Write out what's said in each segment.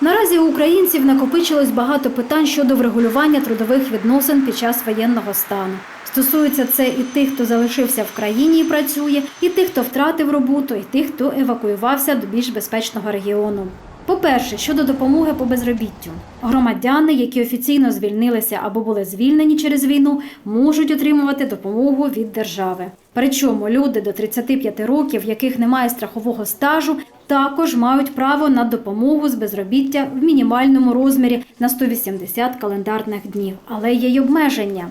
Наразі у українців накопичилось багато питань щодо врегулювання трудових відносин під час воєнного стану. Стосується це і тих, хто залишився в країні і працює, і тих, хто втратив роботу, і тих, хто евакуювався до більш безпечного регіону. По-перше, щодо допомоги по безробіттю, громадяни, які офіційно звільнилися або були звільнені через війну, можуть отримувати допомогу від держави. Причому люди до 35 років, в яких немає страхового стажу, також мають право на допомогу з безробіття в мінімальному розмірі на 180 календарних днів, але є й обмеження.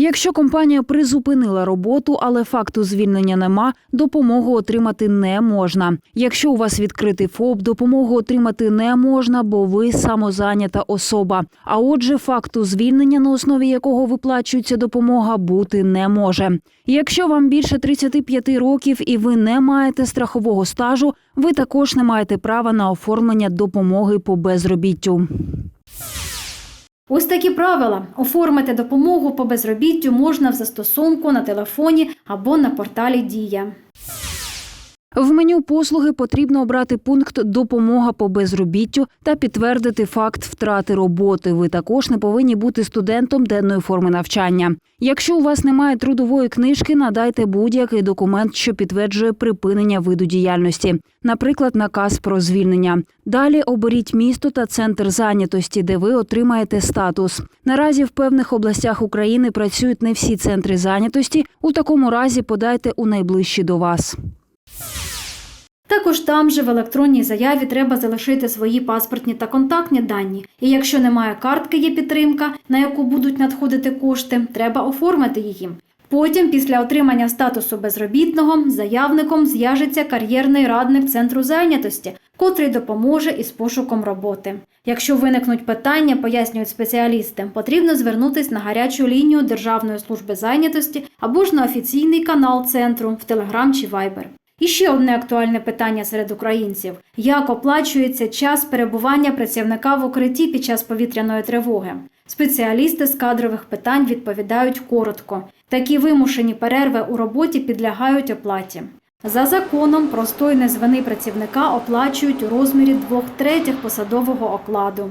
Якщо компанія призупинила роботу, але факту звільнення нема, допомогу отримати не можна. Якщо у вас відкритий ФОП, допомогу отримати не можна, бо ви самозайнята особа. А отже, факту звільнення, на основі якого виплачується допомога, бути не може. Якщо вам більше 35 років і ви не маєте страхового стажу, ви також не маєте права на оформлення допомоги по безробіттю. Ось такі правила. Оформити допомогу по безробіттю можна в застосунку на телефоні або на порталі Дія. В меню послуги потрібно обрати пункт Допомога по безробіттю та підтвердити факт втрати роботи. Ви також не повинні бути студентом денної форми навчання. Якщо у вас немає трудової книжки, надайте будь-який документ, що підтверджує припинення виду діяльності, наприклад, наказ про звільнення. Далі оберіть місто та центр зайнятості, де ви отримаєте статус. Наразі в певних областях України працюють не всі центри зайнятості. У такому разі подайте у найближчі до вас. Також там же в електронній заяві треба залишити свої паспортні та контактні дані. І якщо немає картки, є підтримка, на яку будуть надходити кошти, треба оформити її. Потім, після отримання статусу безробітного, заявником зв'яжеться кар'єрний радник центру зайнятості, котрий допоможе із пошуком роботи. Якщо виникнуть питання, пояснюють спеціалісти, потрібно звернутися на гарячу лінію Державної служби зайнятості або ж на офіційний канал центру в Телеграм чи Вайбер. І ще одне актуальне питання серед українців: як оплачується час перебування працівника в укритті під час повітряної тривоги? Спеціалісти з кадрових питань відповідають коротко. Такі вимушені перерви у роботі підлягають оплаті. За законом простої незвини працівника оплачують у розмірі двох третіх посадового окладу.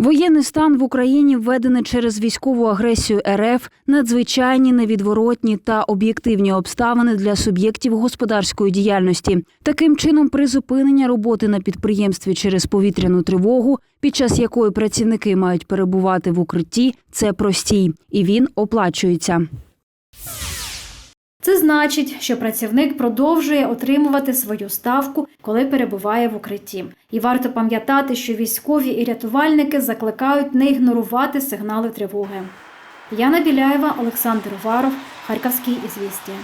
Воєнний стан в Україні введений через військову агресію РФ, надзвичайні невідворотні та об'єктивні обставини для суб'єктів господарської діяльності. Таким чином, призупинення роботи на підприємстві через повітряну тривогу, під час якої працівники мають перебувати в укритті, це простій, і він оплачується. Це значить, що працівник продовжує отримувати свою ставку, коли перебуває в укритті. І варто пам'ятати, що військові і рятувальники закликають не ігнорувати сигнали тривоги. Яна Біляєва, Олександр Уваров, Харківський ізвістія.